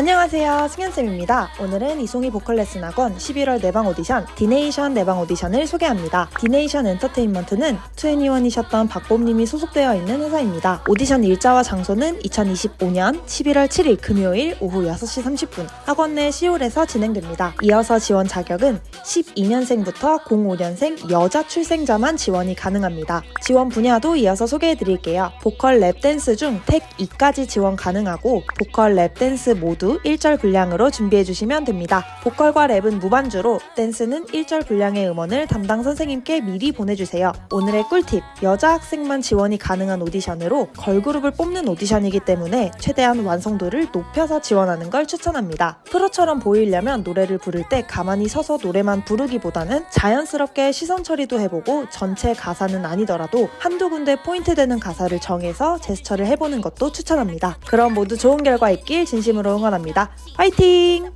안녕하세요. 승현쌤입니다. 오늘은 이송희 보컬 레슨 학원 11월 내방 오디션 디네이션 내방 오디션을 소개합니다. 디네이션 엔터테인먼트는 2NE1이셨던 박봄님이 소속되어 있는 회사입니다. 오디션 일자와 장소는 2025년 11월 7일 금요일 오후 6시 30분 학원 내 시홀에서 진행됩니다. 이어서 지원 자격은 12년생부터 05년생 여자 출생자만 지원이 가능합니다. 지원 분야도 이어서 소개해 드릴게요. 보컬 랩 댄스 중 택 2까지 지원 가능하고 보컬 랩 댄스 모두 1절 분량으로 준비해 주시면 됩니다. 보컬과 랩은 무반주로 댄스는 1절 분량의 음원을 담당 선생님께 미리 보내주세요. 오늘의 꿀팁 여자 학생만 지원이 가능한 오디션으로 걸그룹을 뽑는 오디션이기 때문에 최대한 완성도를 높여서 지원하는 걸 추천합니다. 프로처럼 보이려면 노래를 부를 때 가만히 서서 노래만 부르기보다는 자연스럽게 시선 처리도 해보고 전체 가사는 아니더라도 한두 군데 포인트 되는 가사를 정해서 제스처를 해보는 것도 추천합니다. 그럼 모두 좋은 결과 있길 진심으로 응원합니다. 파이팅!